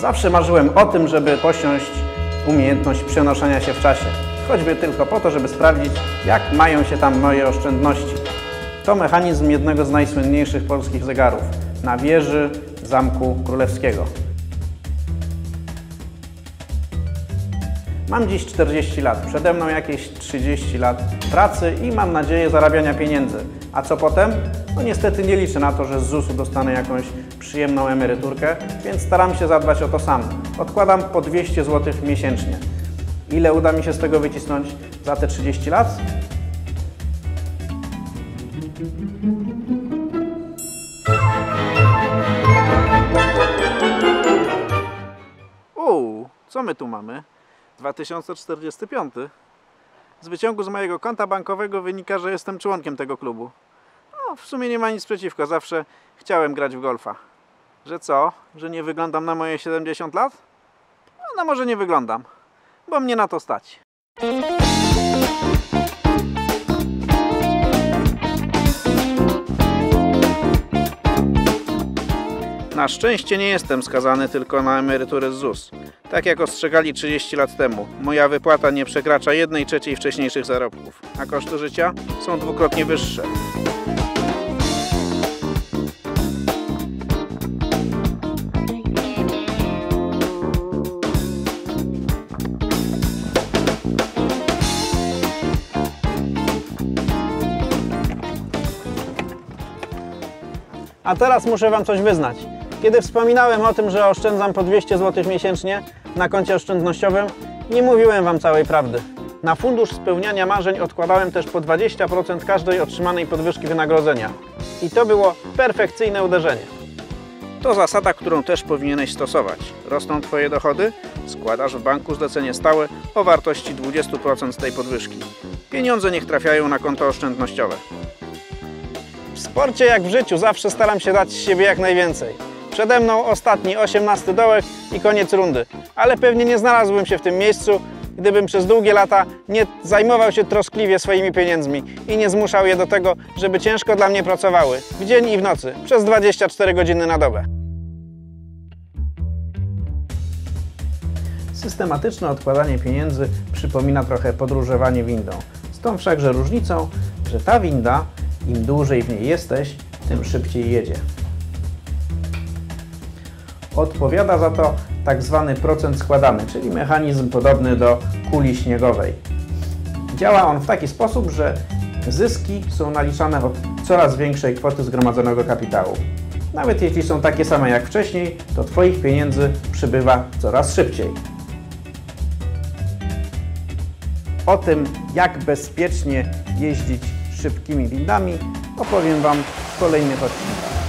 Zawsze marzyłem o tym, żeby posiąść umiejętność przenoszenia się w czasie. Choćby tylko po to, żeby sprawdzić, jak mają się tam moje oszczędności. To mechanizm jednego z najsłynniejszych polskich zegarów na wieży Zamku Królewskiego. Mam dziś 40 lat, przede mną jakieś 30 lat pracy i mam nadzieję zarabiania pieniędzy. A co potem? No niestety nie liczę na to, że z ZUS-u dostanę jakąś przyjemną emeryturkę, więc staram się zadbać o to sam. Odkładam po 200 zł miesięcznie. Ile uda mi się z tego wycisnąć za te 30 lat? Uuu, co my tu mamy? 2045. Z wyciągu z mojego konta bankowego wynika, że jestem członkiem tego klubu. W sumie nie ma nic przeciwko, zawsze chciałem grać w golfa. Że co? Że nie wyglądam na moje 70 lat? No, no może nie wyglądam, bo mnie na to stać. Na szczęście nie jestem skazany tylko na emeryturę z ZUS. Tak jak ostrzegali 30 lat temu, moja wypłata nie przekracza 1 trzeciej wcześniejszych zarobków, a koszty życia są dwukrotnie wyższe. A teraz muszę Wam coś wyznać. Kiedy wspominałem o tym, że oszczędzam po 200 zł miesięcznie na koncie oszczędnościowym, nie mówiłem Wam całej prawdy. Na fundusz spełniania marzeń odkładałem też po 20% każdej otrzymanej podwyżki wynagrodzenia. I to było perfekcyjne uderzenie. To zasada, którą też powinieneś stosować. Rosną Twoje dochody? Składasz w banku zlecenie stałe o wartości 20% z tej podwyżki. Pieniądze niech trafiają na konto oszczędnościowe. Sporcie jak w życiu zawsze staram się dać z siebie jak najwięcej. Przede mną ostatni, 18 dołek i koniec rundy. Ale pewnie nie znalazłbym się w tym miejscu, gdybym przez długie lata nie zajmował się troskliwie swoimi pieniędzmi i nie zmuszał je do tego, żeby ciężko dla mnie pracowały w dzień i w nocy, przez 24 godziny na dobę. Systematyczne odkładanie pieniędzy przypomina trochę podróżowanie windą. Z tą wszakże różnicą, że ta winda, im dłużej w niej jesteś, tym szybciej jedzie. Odpowiada za to tak zwany procent składany, czyli mechanizm podobny do kuli śniegowej. Działa on w taki sposób, że zyski są naliczane od coraz większej kwoty zgromadzonego kapitału. Nawet jeśli są takie same jak wcześniej, to Twoich pieniędzy przybywa coraz szybciej. O tym, jak bezpiecznie jeździć szybkimi windami, opowiem Wam w kolejnych odcinkach.